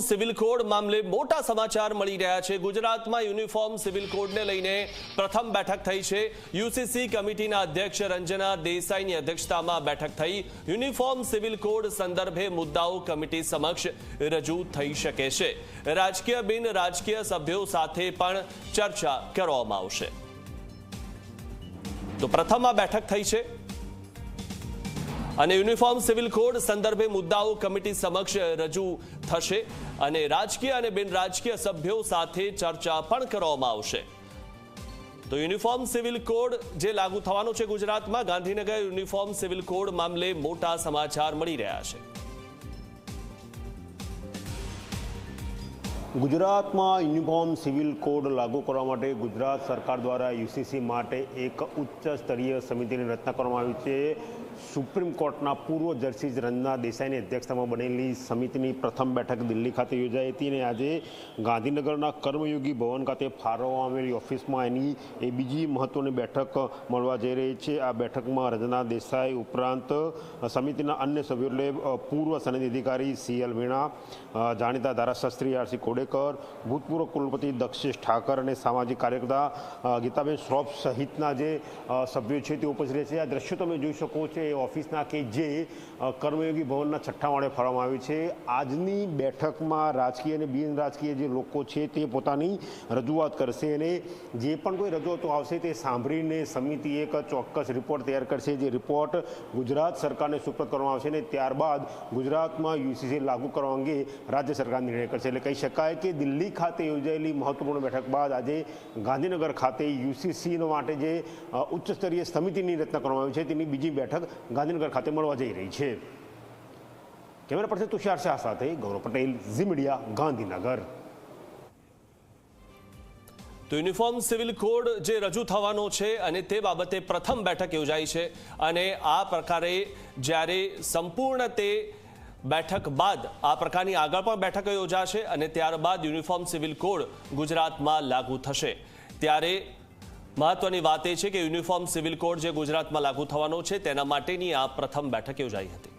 Civil code મામલે મોટા સમાચાર મળી રહ્યા છે. ગુજરાતમાં યુનિફોર્મ સિવિલ કોડને લઈને પ્રથમ બેઠક થઈ છે. યુસીસી કમિટીના અધ્યક્ષ રંજના દેસાઈની અધ્યક્ષતામાં બેઠક થઈ. યુનિફોર્મ સિવિલ કોડ સંદર્ભે મુદ્દાઓ કમિટી સમક્ષ રજૂ થઈ શકે છે. રાજકીય બિન રાજકીય સભ્યો સાથે પણ ચર્ચા કરવામાં આવશે. તો પ્રથમ આ બેઠક થઈ છે. અને યુનિફોર્મ સિવિલ કોડ સંદર્ભે મુદ્દાઓ કમિટી સમક્ષ રજૂ થશે અને રાજકીય અને બિન રાજકીય સભ્યો સાથે ચર્ચા પણ કરવામાં આવશે. તો યુનિફોર્મ સિવિલ કોડ જે લાગુ થવાનો છે ગુજરાતમાં ગાંધીનગર યુનિફોર્મ સિવિલ કોડ મામલે મોટા સમાચાર મળી રહ્યા છે. ગુજરાતમાં યુનિફોર્મ સિવિલ કોડ લાગુ કરવા માટે ગુજરાત સરકાર દ્વારા યુસીસી માટે એક ઉચ્ચ સ્તરીય સમિતિની રચના કરવામાં આવી છે. સુપ્રીમ કોર્ટના પૂર્વ જસ્ટિસ રંજના દેસાઈની અધ્યક્ષતામાં બનેલી સમિતિની પ્રથમ બેઠક દિલ્હી ખાતે યોજાઈ હતી અને આજે ગાંધીનગરના કર્મયોગી ભવન ખાતે ફાળવવામાં આવેલી ઓફિસમાં એની એ બીજી મહત્વની બેઠક મળવા જઈ રહી છે. આ બેઠકમાં રંજના દેસાઈ ઉપરાંત સમિતિના અન્ય સભ્યો એટલે પૂર્વ સનદી અધિકારી સી એલ વીણા જાણીતા ધારાશાસ્ત્રી આર સી કોડેકર ભૂતપૂર્વ કુલપતિ દક્ષેશ ઠાકર અને સામાજિક કાર્યકર્તા ગીતાબેન શ્રોફ સહિતના જે સભ્યો છે તે ઉપસ્થિત રહેશે આ દ્રશ્યો તમે જોઈ શકો છો એ ઓફિસના કે જે કર્મયોગી ભવનના છઠ્ઠા માળે ફાળવામાં આવી છે. આજની બેઠકમાં રાજકીય અને બિન રાજકીય જે લોકો છે તે પોતાની રજૂઆત કરશે અને જે પણ કોઈ રજૂઆતો આવશે તે સાંભળીને સમિતિ એક ચોક્કસ રિપોર્ટ તૈયાર કરશે. જે રિપોર્ટ ગુજરાત સરકારને સુપ્રત કરવામાં આવશે અને ત્યારબાદ ગુજરાતમાં યુસીસી લાગુ કરવા અંગે રાજ્ય સરકાર નિર્ણય કરશે. એટલે કહી શકાય કે દિલ્હી ખાતે યોજાયેલી મહત્વપૂર્ણ બેઠક બાદ આજે ગાંધીનગર ખાતે યુસીસી માટે જે ઉચ્ચ સ્તરીય સમિતિની રચના કરવામાં આવી છે, તેની બીજી બેઠક ગાંધીનગર ખાતે મળવા જઈ રહી છે. કેમેરા પર્સન તુષાર શાહ સાથે ગૌરવ પટેલ, ઝી મીડિયા, ગાંધીનગર. તો યુનિફોર્મ સિવિલ કોડ જે રજૂ થવાનો છે અને તે બાબતે પ્રથમ બેઠક યોજાઈ છે અને આ પ્રકારે જ્યારે સંપૂર્ણ તે બેઠક બાદ આ પ્રકારની આગળ પણ બેઠકો યોજાશે અને ત્યારબાદ યુનિફોર્મ સિવિલ કોડ ગુજરાતમાં લાગુ થશે. ત્યારે મહત્વની વાત એ છે કે યુનિફોર્મ સિવિલ કોડ જે ગુજરાતમાં લાગુ થવાનો છે, તેના માટેની આ પ્રથમ બેઠક યોજાઈ હતી.